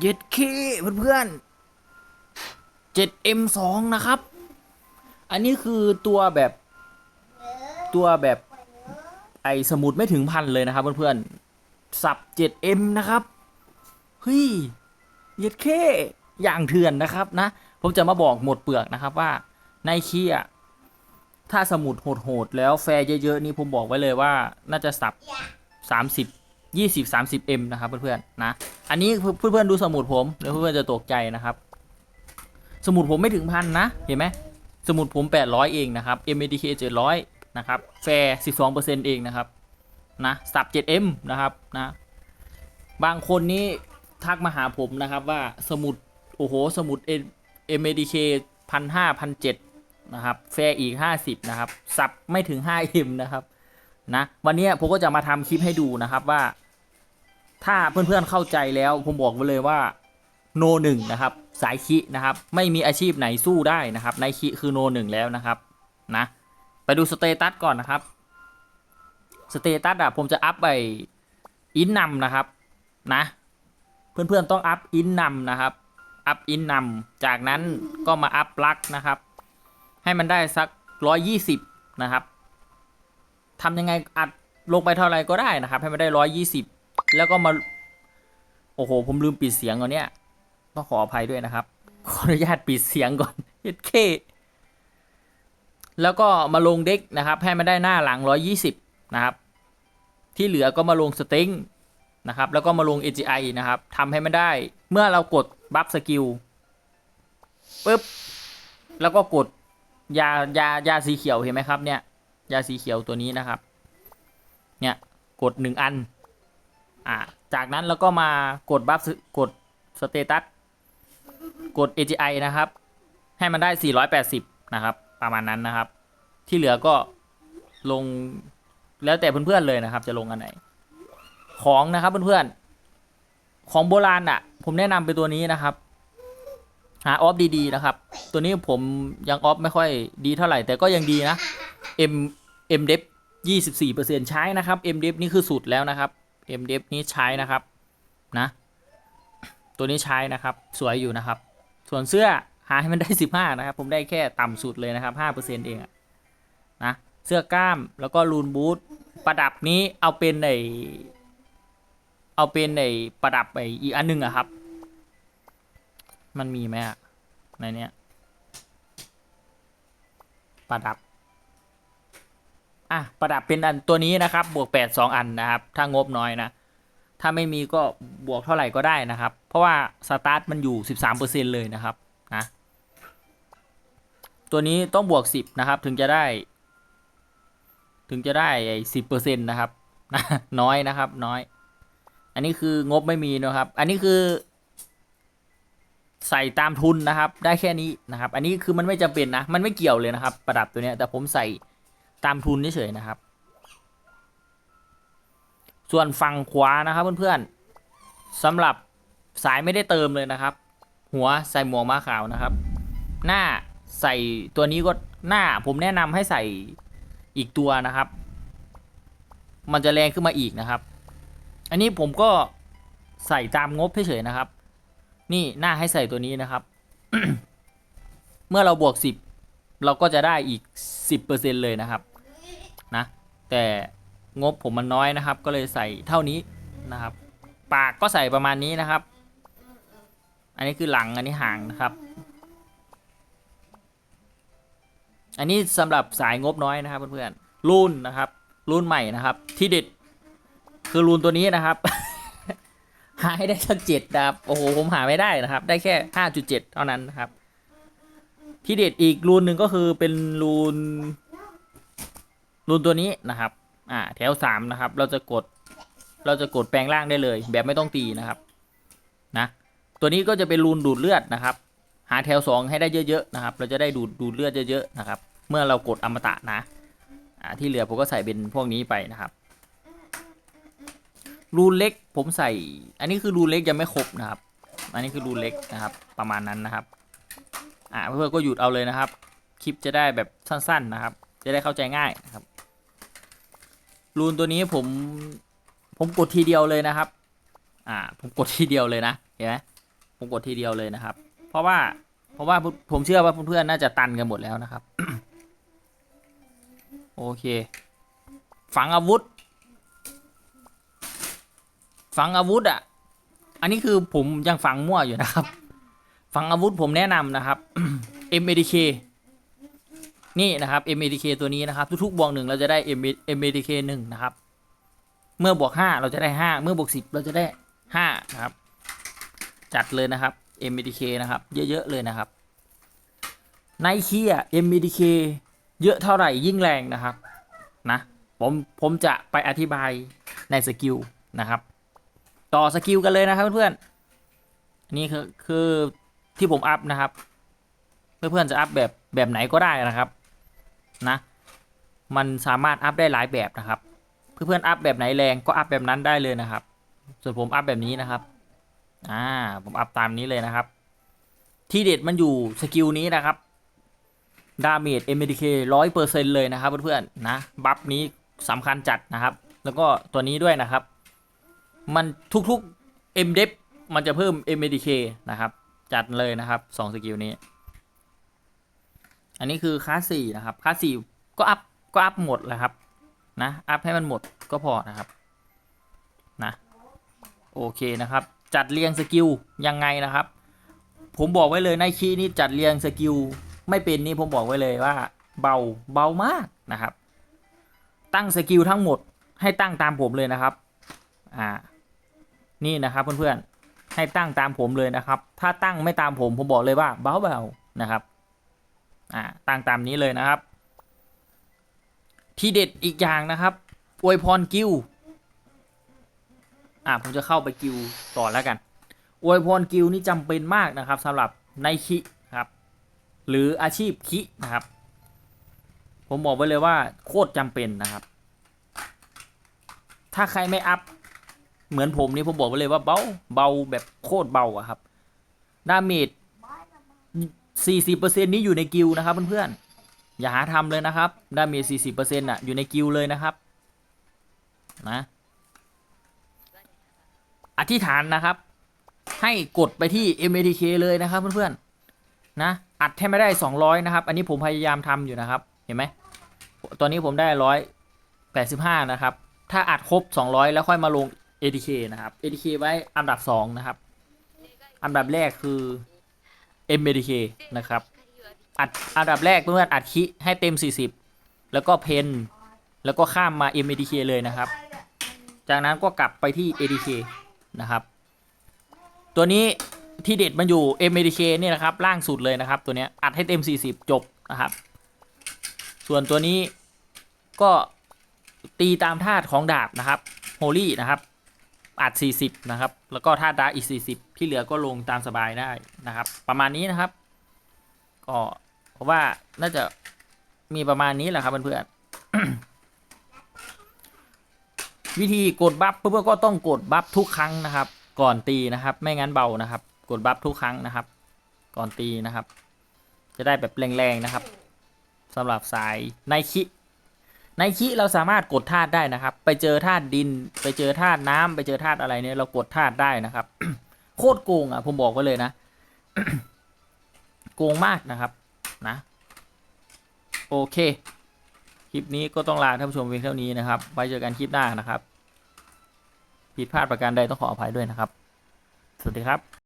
เย็ดเคเพื่อนๆ 7M2 นะครับ อันนี้คือตัวแบบตัวแบบไอสมุดไม่ถึงพันเลยนะครับเพื่อนๆ สับ 7M นะครับ เฮ้ยเย็ดเคอย่างเถื่อนนะครับนะ ผมจะมาบอกหมดเปลือกนะครับว่าในคีอะถ้าสมุดโหดๆแล้วแฟร์เยอะๆนี่ผมบอกไว้เลยว่าน่าจะสับ 30 20 30 M นะครับเพื่อนๆนะ อันนี้เพื่อนๆดูสมุดผมเดี๋ยวเพื่อนๆจะตกใจนะครับ สมุดผมไม่ถึงพันนะ เห็นไหมสมุดผม 800 เองนะครับ MADK 700 นะครับ แฟร์ 12%เองนะครับ นะ สับ 7M นะครับ นะ บางคนนี้ทักมาหาผมนะครับว่าสมุด โอ้โห สมุด MADK พันห้าพันเจ็ดนะครับ แฟร์อีก 50 นะครับ สับไม่ถึง 5M นะครับ นะ วันนี้ผมก็จะมาทำคลิปให้ดูนะครับว่า ถ้าเพื่อนๆเข้าใจแล้วผมบอกไว้เลยว่าโนหนึ่งนะครับ สายคินะครับ ไม่มีอาชีพไหนสู้ได้นะครับ ในคิคือโนหนึ่งแล้วนะครับนะ ไปดูสเตตัสก่อนนะครับสเตตัสอะผมจะอัพไปอินนำนะครับนะ เพื่อนๆต้องอัพอินนำนะครับ อัพอินนำจากนั้นก็มาอัพลักนะครับ ให้มันได้สักร้อยยี่สิบนะครับทำยังไงอัดลงไปเท่าไรก็ได้นะครับ ให้มันได้ร้อยยี่สิบ แล้วก็มา โอ้โห ผมลืมปิดเสียงก่อนเนี่ยต้องขออภัยด้วยนะครับ ขออนุญาตปิดเสียงก่อนเฮ็ดเคแล้วก็มาลงเด็กนะครับ ให้มันได้หน้าหลัง 120 นะครับ ที่เหลือก็มาลงสติงนะครับ แล้วก็มาลง AGI นะครับทำให้มันได้ เมื่อเรากดบัฟสกิลปุ๊บ แล้วก็กดยายายาสีเขียวเห็นไหมครับเนี่ย ยาสีเขียวตัวนี้นะครับ เนี่ย กดหนึ่งอัน อ่าจากนั้นแล้วก็มากดบัฟกดสเตตัสกด AGI นะครับ ให้มันได้ 480 นะครับ ประมาณนั้นนะครับ ที่เหลือก็ลงแล้วแต่เพื่อนๆเลยนะครับ จะลงอันไหน ของนะครับเพื่อนๆ ของโบราณอะ ผมแนะนำไปตัวนี้นะครับ หาออฟดีๆนะครับ ตัวนี้ผมยังออฟไม่ค่อยดีเท่าไหร่แต่ก็ยังดีนะ M M d e p 24%ใช้นะครับ M d e p นี่คือสุดแล้วนะครับ M d e p นี้ใช้นะครับนะ ตัวนี้ใช้นะครับ สวยอยู่นะครับ ส่วนเสื้อหาให้มันได้ 15 นะครับ ผมได้แค่ต่ำสุดเลยนะครับ 5%เองอะนะ เสื้อกล้ามแล้วก็รูนบูทประดับนี้เอาเป็นไอเอาเป็นไอประดับไออีกอันหนึงอะครับ มันมีไหมอะในเนี้ยประดับ อะประดับเป็นอันตัวนี้นะครับ บวก8 2อันนะครับ ถ้างบน้อยนะ ถ้าไม่มีก็บวกเท่าไหร่ก็ได้นะครับ เพราะว่าสตาร์ทมันอยู่13%เปอร์เซ็นเลยนะครับนะตัวนี้ต้องบวก10นะครับถึงจะได้ ถึงจะได้ไอ้สิบเปอร์เซ็นต์นะครับนะน้อยนะครับ น้อย อันนี้คืองบไม่มีนะครับ อันนี้คือ ใส่ตามทุนนะครับ ได้แค่นี้นะครับ อันนี้คือมันไม่จำเป็นนะ มันไม่เกี่ยวเลยนะครับ ประดับตัวเนี้ยแต่ผมใส่ ตามทุนเฉยๆนะครับ ส่วนฝั่งขวานะครับเพื่อนๆสำหรับสายไม่ได้เติมเลยนะครับ หัวใส่หมวกม้าขาวนะครับ หน้าใส่ตัวนี้ก็หน้าผมแนะนำให้ใส่อีกตัวนะครับ มันจะแรงขึ้นมาอีกนะครับ อันนี้ผมก็ใส่ตามงบเฉยๆนะครับ นี่หน้าให้ใส่ตัวนี้นะครับ เมื่อเราบวก10 เราก็จะได้อีก 10%เลยนะครับนะแต่งบผมมันน้อยนะครับ ก็เลยใส่เท่านี้นะครับ ปากก็ใส่ประมาณนี้นะครับ อันนี้คือหลังอันนี้หางนะครับ อันนี้สำหรับสายงบน้อยนะครับเพื่อนๆรุ่นนะครับ รุ่นใหม่นะครับ ที่เด็ดคือรุ่นตัวนี้นะครับหาให้ได้สักเจ็ดนะครับ โอ้โห ผมหาไม่ได้นะครับ ได้แค่ห้าจุดเจ็ดเท่านั้นนะครับ ที่เด็ดอีกรูนหนึ่งก็คือเป็นรูนรูนตัวนี้นะครับ อ่า แถวสามนะครับ เราจะกด เราจะกดแปลงร่างได้เลย แบบไม่ต้องตีนะครับ นะ ตัวนี้ก็จะเป็นรูนดูดเลือดนะครับ หาแถวสองให้ได้เยอะๆนะครับ เราจะได้ดูดดูดเลือดเยอะๆนะครับ เมื่อเรากดอมตะนะ อ่า ที่เหลือผมก็ใส่เป็นพวกนี้ไปนะครับ รูนเล็กผมใส่ อันนี้คือรูนเล็กยังไม่ครบนะครับ อันนี้คือรูนเล็กนะครับ ประมาณนั้นนะครับ อ่าเพื่อนๆก็หยุดเอาเลยนะครับ คลิปจะได้แบบสั้นๆนะครับ จะได้เข้าใจง่ายนะครับ รูนตัวนี้ผม ผมกดทีเดียวเลยนะครับ อ่า ผมกดทีเดียวเลยนะ เห็นไหมผมกดทีเดียวเลยนะครับ เพราะว่าเพราะว่าผมเชื่อว่าเพื่อนๆน่าจะตันกันหมดแล้วนะครับ โอเค ฝังอาวุธ ฝังอาวุธอะ อันนี้คือผมยังฝังมั่วอยู่นะครับ ฝังอาวุธผมแนะนำนะครับ MADK นี่นะครับ MADK ตัวนี้นะครับ ทุกๆบวกหนึ่งเราจะได้ MADK หนึ่งนะครับ เมื่อบวกห้าเราจะได้ห้าเมื่อบวกสิบเราจะได้ห้านะครับ จัดเลยนะครับ MADK นะครับ เยอะๆเลยนะครับในเคีย MADK เยอะเท่าไหร่ยิ่งแรงนะครับนะผมผมจะไปอธิบายในสกิลนะครับ ต่อสกิลกันเลยนะครับเพื่อนๆอันนี่คือคือ ที่ผมอัพนะครับ เพื่อนๆจะอัพแบบแบบไหนก็ได้นะครับนะมันสามารถอัพได้หลายแบบนะครับ เพื่อนๆอัพแบบไหนแรงก็อัพแบบนั้นได้เลยนะครับ ส่วนผมอัพแบบนี้นะครับอ่าผมอัพตามนี้เลยนะครับ ที่เด็ดมันอยู่สกิลนี้นะครับดาเมจ MDK ร้อยเปอร์เซ็นเลยนะครับเพื่อนๆนะบัฟนี้สำคัญจัดนะครับ แล้วก็ตัวนี้ด้วยนะครับ มันทุกๆ M d e p มันจะเพิ่ม MDK นะครับ จัดเลยนะครับสองสกิลนี้ อันนี้คือคลาสสี่นะครับคลาสสี่ก็อัพก็อัพหมดแหละครับ นะอัพให้มันหมดก็พอนะครับนะโอเคนะครับ จัดเรียงสกิลยังไงนะครับ ผมบอกไว้เลยในคีนี้จัดเรียงสกิลไม่เป็นนี่ผมบอกไว้เลยว่า เบาเบามากนะครับ ตั้งสกิลทั้งหมดให้ตั้งตามผมเลยนะครับ อ่า นี่นะครับเพื่อนๆ ให้ตั้งตามผมเลยนะครับ ถ้าตั้งไม่ตามผมผมบอกเลยว่าเบาเบาๆนะครับอ่าตั้งตามนี้เลยนะครับ ที่เด็ดอีกอย่างนะครับอวยพรกิลอ่าผมจะเข้าไปกิลต่อแล้วกันอวยพรกิลนี่จำเป็นมากนะครับสำหรับในคิครับหรืออาชีพคินะครับ ผมบอกไว้เลยว่าโคตรจำเป็นนะครับ ถ้าใครไม่อัพ เหมือนผมนี่ผมบอกไว้เลยว่าเบาเบาแบบโคตรเบาอะครับดาเมจ40%นี้อยู่ในกิลนะครับเพื่อนๆอย่าหาทำเลยนะครับดาเมจ40%อะอยู่ในกิลเลยนะครับนะอธิษฐานนะครับ ให้กดไปที่ MATK เลยนะครับเพื่อนๆนะอัดให้ไม่ได้ 200 นะครับ อันนี้ผมพยายามทำอยู่นะครับ เห็นไหมตอนนี้ผมได้ 185 นะครับ ถ้าอัดครบ 200 แล้วค่อยมาลง ATK นะครับ ATK ไว้อันดับ2นะครับ อันดับแรกคือ MATK นะครับ อัดอันดับแรกเพื่อนๆอัดคิให้เต็ม 40 แล้วก็เพนแล้วก็ข้ามมา MATK เลยนะครับ จากนั้นก็กลับไปที่ ATK นะครับ ตัวนี้ที่เด็ดมันอยู่ MATK นี่ยนะครับ ล่างสุดเลยนะครับ ตัวนี้อัดให้เต็ม 40 จบนะครับ ส่วนตัวนี้ก็ตีตามธาตุของดาบนะครับโฮลี่นะครับ อัด 40 นะครับ แล้วก็ธาดาอีก 40 ที่เหลือก็ลงตามสบายได้นะครับ ประมาณนี้นะครับ ก็เพราะว่าน่าจะมีประมาณนี้แหละครับเพื่อนๆวิธีกดบัฟเพื่อนๆก็ต้องกดบัฟทุกครั้งนะครับ ก่อนตีนะครับ ไม่งั้นเบานะครับ กดบัฟทุกครั้งนะครับ ก่อนตีนะครับ จะได้แบบแรงๆนะครับสำหรับสายไนคิ ไนคิเราสามารถกดธาตุได้นะครับ ไปเจอธาตุดิน ไปเจอธาตุน้ำไปเจอธาตุอะไรเนี่ยเรากดธาตุได้นะครับ โคตรโกงอะผมบอกไว้เลยนะ โกงมากนะครับ นะ โอเค คลิปนี้ก็ต้องลาท่านผู้ชมเพียงเท่านี้นะครับ ไว้เจอกันคลิปหน้านะครับ ผิดพลาดประการใดต้องขออภัยด้วยนะครับ สวัสดีครับ